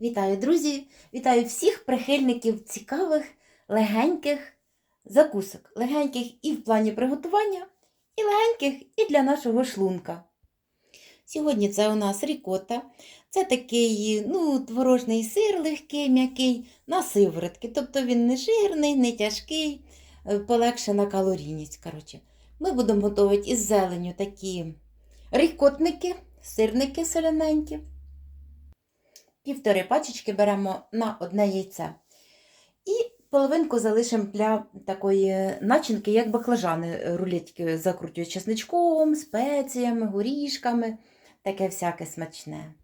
Вітаю, друзі! Вітаю всіх прихильників цікавих, легеньких закусок. Легеньких і в плані приготування, і легеньких і для нашого шлунка. Сьогодні це у нас рікота. Це такий ну, творожний сир легкий, м'який на сиворотки. Тобто він не жирний, не тяжкий, е, полегше на калорійність. Коротше. Ми будемо готувати із зеленю такі рікотники, сирники солененькі. Півтори пачечки беремо на одне яйце. І половинку залишимо для такої начинки, як баклажани. Рулетики закрутюю чесничком, спеціями, горішками, таке всяке смачне.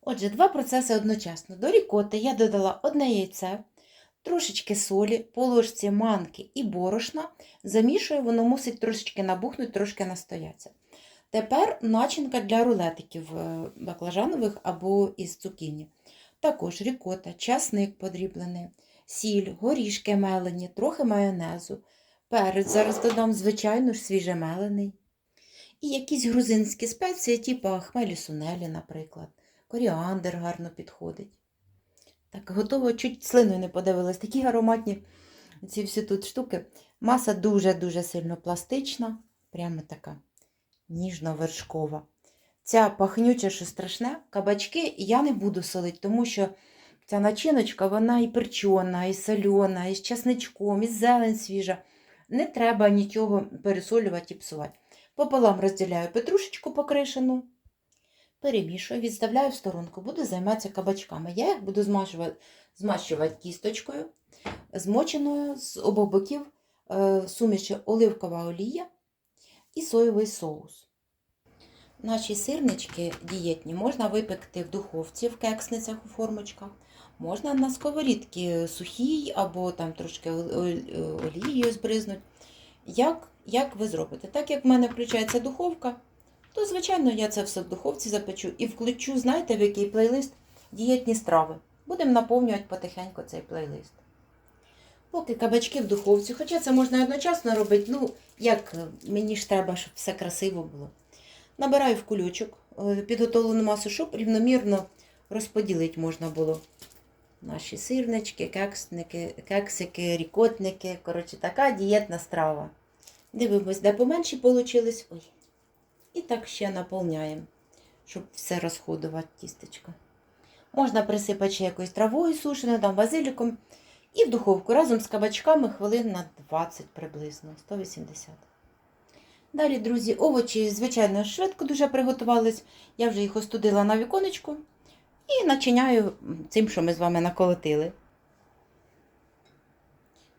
Отже, два процеси одночасно. До рікоти я додала одне яйце, трошечки солі, по ложці манки і борошна. Замішую, воно мусить трошечки набухнути, трошки настояться. Тепер начинка для рулетиків е, баклажанових або із цукіні. Також рікота, часник подріблений, сіль, горішки мелені, трохи майонезу, перець. Зараз додам, звичайно ж, свіжемелений. І якісь грузинські спеції, типу хмелі сунелі, наприклад. Коріандр гарно підходить. Так, готово, чуть слиною не подивилась. Такі ароматні ці всі тут штуки. Маса дуже-дуже сильно пластична, прямо така ніжно-вершкова. Ця пахнюча, що страшне, кабачки я не буду солити, тому що ця начиночка, вона і перчена, і сольона, і з часничком, і зелень свіжа. Не треба нічого пересолювати і псувати. Пополам розділяю петрушечку покришену, перемішую, відставляю в сторонку, буду займатися кабачками. Я їх буду змащувати, змащувати кісточкою, змоченою з обох боків е, суміші оливкова олія і соєвий соус. Наші сирнички дієтні можна випекти в духовці в кексницях у формочках. Можна на сковорідці сухій або там трошки олією збризнуть. Як, як ви зробите? Так як в мене включається духовка, то, звичайно, я це все в духовці запечу і включу, знаєте, в який плейлист дієтні страви. Будемо наповнювати потихеньку цей плейлист. Поки кабачки в духовці, хоча це можна одночасно робити, ну, як мені ж треба, щоб все красиво було. Набираю в кульочок підготовлену масу, щоб рівномірно розподілити можна було наші сирнички, кексники, кексики, рікотники. Коротше, така дієтна страва. Дивимось, де поменші получились. Ой. І так ще наповняємо, щоб все розходувати тістечко. Можна присипати ще якоюсь травою сушеною, там базиліком. І в духовку разом з кабачками хвилин на 20 приблизно, 180. Далі, друзі, овочі, звичайно, швидко дуже приготувались. Я вже їх остудила на віконечку і начиняю цим, що ми з вами наколотили.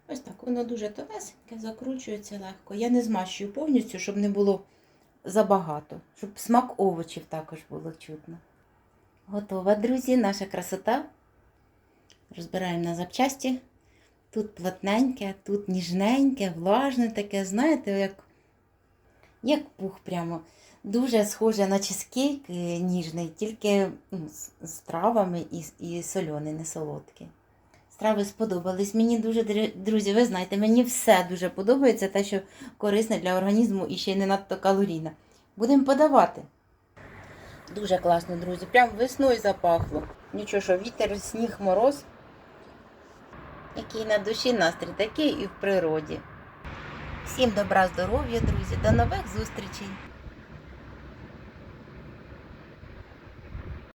Ось так, воно дуже тонесеньке, закручується легко. Я не змащую повністю, щоб не було забагато, щоб смак овочів також було чутно. Готова, друзі, наша красота. Розбираємо на запчасті. Тут плотненьке, тут ніжненьке, влажне таке, знаєте, як як пух прямо. Дуже схоже на чизкейк ніжний, тільки ну, з, з травами і, і сольоний, не солодкий. Страви сподобались. Мені дуже, друзі, ви знаєте, мені все дуже подобається, те, що корисне для організму і ще й не надто калорійне. Будемо подавати. Дуже класно, друзі. Прям весною запахло. Нічого, що вітер, сніг, мороз. Який на душі настрій, такий і в природі. Всім добра, здоров'я, друзі, до нових зустрічей!